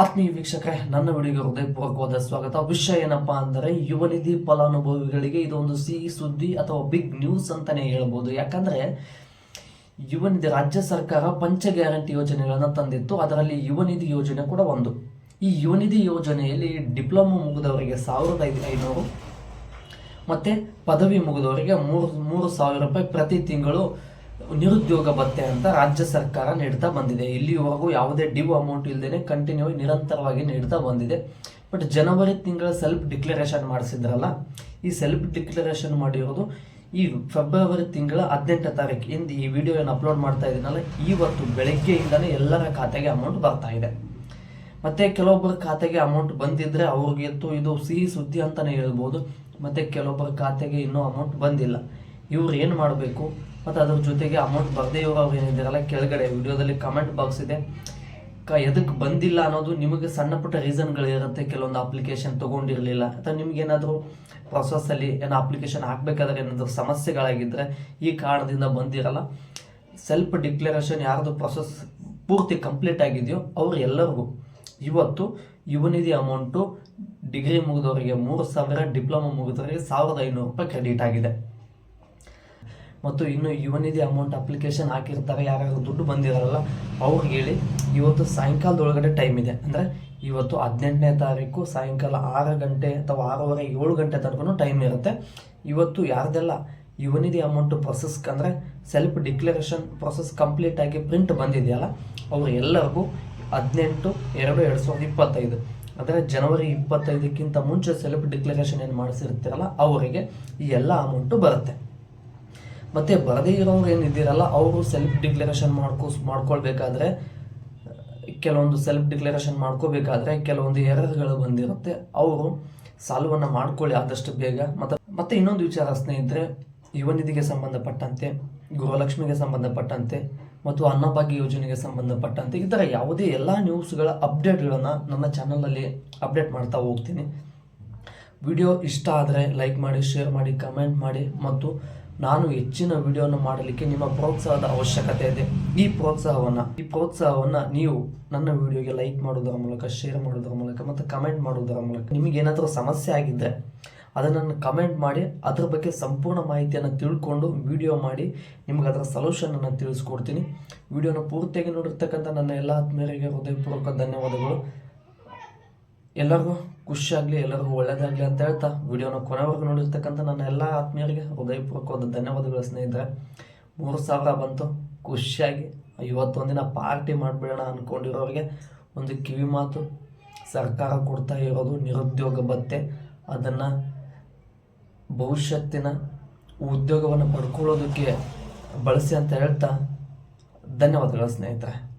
ಆತ್ಮೀಯ ವೀಕ್ಷಕರೇ, ನನ್ನ ವಿಡಿಯೋಗೆ ಹೃದಯಪೂರ್ವಕವಾದ ಸ್ವಾಗತ. ವಿಷಯ ಏನಪ್ಪಾ ಅಂದರೆ ಯುವನಿಧಿ ಫಲಾನುಭವಿಗಳಿಗೆ ಇದೊಂದು ಸಿಹಿ ಸುದ್ದಿ ಅಥವಾ ಬಿಗ್ ನ್ಯೂಸ್ ಅಂತಾನೆ ಹೇಳ್ಬೋದು. ಯಾಕಂದ್ರೆ ಯುವನಿಧಿ ರಾಜ್ಯ ಸರ್ಕಾರ ಪಂಚ ಗ್ಯಾರಂಟಿ ಯೋಜನೆಗಳನ್ನು ತಂದಿತ್ತು. ಅದರಲ್ಲಿ ಯುವನಿಧಿ ಯೋಜನೆ ಕೂಡ ಒಂದು. ಈ ಯುವನಿಧಿ ಯೋಜನೆಯಲ್ಲಿ ಡಿಪ್ಲೊಮಾ ಮುಗಿದವರಿಗೆ ಸಾವಿರದ ಐನೂರು, ಮತ್ತೆ ಪದವಿ ಮುಗಿದವರಿಗೆ ಮೂರು ಮೂರು ಸಾವಿರ ರೂಪಾಯಿ ಪ್ರತಿ ತಿಂಗಳು ನಿರುದ್ಯೋಗ ಭತ್ತೆ ಅಂತ ರಾಜ್ಯ ಸರ್ಕಾರ ನೀಡ್ತಾ ಬಂದಿದೆ. ಇಲ್ಲಿವರೆಗೂ ಯಾವುದೇ ಡ್ಯೂ ಅಮೌಂಟ್ ಇಲ್ಲದೇನೆ ಕಂಟಿನ್ಯೂ ನಿರಂತರವಾಗಿ ನೀಡ್ತಾ ಬಂದಿದೆ. ಬಟ್ ಜನವರಿ ತಿಂಗಳ ಸೆಲ್ಫ್ ಡಿಕ್ಲರೇಷನ್ ಮಾಡಿಸಿದ್ರಲ್ಲ, ಈ ಸೆಲ್ಫ್ ಡಿಕ್ಲರೇಷನ್ ಮಾಡಿರೋದು ಈ ಫೆಬ್ರವರಿ ತಿಂಗಳ ಹದಿನೆಂಟನೇ ತಾರೀಕು ಇಂದು ಈ ವಿಡಿಯೋ ಏನು ಅಪ್ಲೋಡ್ ಮಾಡ್ತಾ ಇದ್ದೀನಲ್ಲ, ಇವತ್ತು ಬೆಳಗ್ಗೆಯಿಂದಲೇ ಎಲ್ಲರ ಖಾತೆಗೆ ಅಮೌಂಟ್ ಬರ್ತಾ ಇದೆ. ಮತ್ತೆ ಕೆಲವೊಬ್ಬರ ಖಾತೆಗೆ ಅಮೌಂಟ್ ಬಂದಿದ್ರೆ ಅವ್ರಿಗೆ ಇದು ಸಿಹಿ ಸುದ್ದಿ ಅಂತಾನೆ ಹೇಳ್ಬೋದು. ಮತ್ತೆ ಕೆಲವೊಬ್ಬರ ಖಾತೆಗೆ ಇನ್ನೂ ಅಮೌಂಟ್ ಬಂದಿಲ್ಲ. ಇವ್ರು ಏನು ಮಾಡಬೇಕು? ಮತ್ತು ಅದ್ರ ಜೊತೆಗೆ ಅಮೌಂಟ್ ಬರದೇ ಇರೋರು ಏನಿದ್ದಾರಲ್ಲ ಕೆಳಗಡೆ ವಿಡಿಯೋದಲ್ಲಿ ಕಮೆಂಟ್ ಬಾಕ್ಸ್ ಇದೆ. ಕ ಎದಕ್ಕೆ ಬಂದಿಲ್ಲ ಅನ್ನೋದು ನಿಮಗೆ ಸಣ್ಣ ಪುಟ್ಟ ರೀಸನ್ಗಳಿರುತ್ತೆ ಕೆಲವೊಂದು ಅಪ್ಲಿಕೇಶನ್ ತೊಗೊಂಡಿರಲಿಲ್ಲ. ಅಥವಾ ನಿಮ್ಗೇನಾದರೂ ಪ್ರೊಸೆಸ್ಸಲ್ಲಿ ಏನೋ ಅಪ್ಲಿಕೇಶನ್ ಹಾಕಬೇಕಾದ್ರೆ ಏನಾದರೂ ಸಮಸ್ಯೆಗಳಾಗಿದ್ದರೆ ಈ ಕಾರಣದಿಂದ ಬಂದಿರಲ್ಲ. ಸೆಲ್ಫ್ ಡಿಕ್ಲರೇಷನ್ ಯಾರ್ದು ಪ್ರೊಸೆಸ್ ಪೂರ್ತಿ ಕಂಪ್ಲೀಟ್ ಆಗಿದೆಯೋ ಅವ್ರು ಎಲ್ಲರಿಗೂ. ಇವತ್ತು ಯುವನಿಧಿ ಅಮೌಂಟು ಡಿಗ್ರಿ ಮುಗಿದವರಿಗೆ ಮೂರು ಸಾವಿರ ಡಿಪ್ಲೊಮಾ ಮುಗಿದವರಿಗೆ ಸಾವಿರದ ಐನೂರು ರೂಪಾಯಿ ಕ್ರೆಡಿಟ್ ಆಗಿದೆ. ಮತ್ತು ಇನ್ನು ಯುವ ನಿಧಿ ಅಮೌಂಟ್ ಅಪ್ಲಿಕೇಶನ್ ಹಾಕಿರ್ತಾರೆ, ಯಾರ್ಯಾರು ದುಡ್ಡು ಬಂದಿರಲ್ಲ ಅವ್ರಿಗೆ ಹೇಳಿ ಇವತ್ತು ಸಾಯಂಕಾಲದೊಳಗಡೆ ಟೈಮ್ ಇದೆ. ಅಂದರೆ ಇವತ್ತು ಹದಿನೆಂಟನೇ ತಾರೀಕು ಸಾಯಂಕಾಲ ಆರು ಗಂಟೆ ಅಥವಾ ಆರೂವರೆ ಏಳು ಗಂಟೆ ತನಕ ಟೈಮ್ ಇರುತ್ತೆ. ಇವತ್ತು ಯಾರ್ದೆಲ್ಲ ಯುವ ನಿಧಿ ಅಮೌಂಟು ಪ್ರೊಸೆಸ್ ಅಂದರೆ ಸೆಲ್ಫ್ ಡಿಕ್ಲರೇಷನ್ ಪ್ರೊಸೆಸ್ ಕಂಪ್ಲೀಟ್ ಆಗಿ ಪ್ರಿಂಟ್ ಬಂದಿದೆಯಲ್ಲ, ಅವ್ರು ಎಲ್ಲರಿಗೂ ಹದಿನೆಂಟು ಎರಡು ಎರಡು ಸಾವಿರದ ಇಪ್ಪತ್ತೈದು, ಅಂದರೆ ಜನವರಿ ಇಪ್ಪತ್ತೈದಕ್ಕಿಂತ ಮುಂಚೆ ಸೆಲ್ಫ್ ಡಿಕ್ಲರೇಷನ್ ಏನು ಮಾಡಿಸಿರ್ತೀರಲ್ಲ, ಅವರಿಗೆ ಈ ಎಲ್ಲ ಅಮೌಂಟು ಬರುತ್ತೆ. ಮತ್ತೆ ಬರದೇ ಇರೋರು ಏನಿದ್ದೀರಲ್ಲ ಅವರು ಸೆಲ್ಫ್ ಡಿಕ್ಲರೇಷನ್ ಮಾಡ್ಕೋ, ಮಾಡ್ಕೊಳ್ಬೇಕಾದ್ರೆ, ಕೆಲವೊಂದು ಸೆಲ್ಫ್ ಡಿಕ್ಲರೇಷನ್ ಮಾಡ್ಕೋಬೇಕಾದ್ರೆ ಕೆಲವೊಂದು ಎರರ್ಗಳು ಬಂದಿರುತ್ತೆ. ಅವರು ಸಾಲವನ್ನು ಮಾಡ್ಕೊಳ್ಳಿ ಆದಷ್ಟು ಬೇಗ. ಮತ್ತೆ ಮತ್ತೆ ಇನ್ನೊಂದು ವಿಚಾರ ಸ್ನೇಹಿತರೆ, ಯುವ ನಿಧಿಗೆ ಸಂಬಂಧಪಟ್ಟಂತೆ, ಗೃಹಲಕ್ಷ್ಮಿಗೆ ಸಂಬಂಧಪಟ್ಟಂತೆ, ಮತ್ತು ಅನ್ನಭಾಗ್ಯ ಯೋಜನೆಗೆ ಸಂಬಂಧಪಟ್ಟಂತೆ, ಈ ಥರ ಯಾವುದೇ ಎಲ್ಲ ನ್ಯೂಸ್ಗಳ ಅಪ್ಡೇಟ್ಗಳನ್ನು ನನ್ನ ಚಾನಲಲ್ಲಿ ಅಪ್ಡೇಟ್ ಮಾಡ್ತಾ ಹೋಗ್ತೀನಿ. ವಿಡಿಯೋ ಇಷ್ಟ ಆದರೆ ಲೈಕ್ ಮಾಡಿ ಶೇರ್ ಮಾಡಿ ಕಮೆಂಟ್ ಮಾಡಿ, ಮತ್ತು ನಾನು ಹೆಚ್ಚಿನ ವಿಡಿಯೋನ ಮಾಡಲಿಕ್ಕೆ ನಿಮ್ಮ ಪ್ರೋತ್ಸಾಹದ ಅವಶ್ಯಕತೆ ಇದೆ. ಈ ಪ್ರೋತ್ಸಾಹವನ್ನು ಈ ಪ್ರೋತ್ಸಾಹವನ್ನು ನೀವು ನನ್ನ ವಿಡಿಯೋಗೆ ಲೈಕ್ ಮಾಡೋದರ ಮೂಲಕ, ಶೇರ್ ಮಾಡೋದರ ಮೂಲಕ ಮತ್ತು ಕಮೆಂಟ್ ಮಾಡುವುದರ ಮೂಲಕ ನಿಮಗೆ ಏನಾದರೂ ಸಮಸ್ಯೆ ಆಗಿದ್ದರೆ ಅದನ್ನು ಕಮೆಂಟ್ ಮಾಡಿ, ಅದ್ರ ಬಗ್ಗೆ ಸಂಪೂರ್ಣ ಮಾಹಿತಿಯನ್ನು ತಿಳ್ಕೊಂಡು ವಿಡಿಯೋ ಮಾಡಿ, ನಿಮ್ಗೆ ಅದರ ಸೊಲ್ಯೂಷನನ್ನು ತಿಳಿಸ್ಕೊಡ್ತೀನಿ. ವಿಡಿಯೋನ ಪೂರ್ತಿಯಾಗಿ ನೋಡಿರ್ತಕ್ಕಂಥ ನನ್ನ ಎಲ್ಲ ಆತ್ಮೀಯರಿಗೆ ಹೃದಯಪೂರ್ವಕ ಧನ್ಯವಾದಗಳು. ಎಲ್ಲರಿಗೂ ಖುಷಿಯಾಗಲಿ, ಎಲ್ಲರಿಗೂ ಒಳ್ಳೇದಾಗಲಿ ಅಂತ ಹೇಳ್ತಾ ವಿಡಿಯೋನ ಕೊನೆವರೆಗೂ ನೋಡಿರ್ತಕ್ಕಂಥ ನನ್ನ ಎಲ್ಲ ಆತ್ಮೀಯರಿಗೆ ಹೃದಯಪೂರ್ವಕವಾದ ಧನ್ಯವಾದಗಳು ಸ್ನೇಹಿತರೆ. ಮೂರು ಸಾವಿರ ಬಂತು. ಖುಷಿಯಾಗಿ ಇವತ್ತೊಂದಿನ ಪಾರ್ಟಿ ಮಾಡಿಬಿಡೋಣ ಅಂದ್ಕೊಂಡಿರೋರಿಗೆ ಒಂದು ಕಿವಿ ಮಾತು. ಸರ್ಕಾರ ಕೊಡ್ತಾ ಇರೋದು ನಿರುದ್ಯೋಗ ಭತ್ತೆ. ಅದನ್ನು ಭವಿಷ್ಯತ್ತಿನ ಉದ್ಯೋಗವನ್ನು ಪಡ್ಕೊಳ್ಳೋದಕ್ಕೆ ಬಳಸಿ ಅಂತ ಹೇಳ್ತಾ ಧನ್ಯವಾದಗಳು ಸ್ನೇಹಿತರೆ.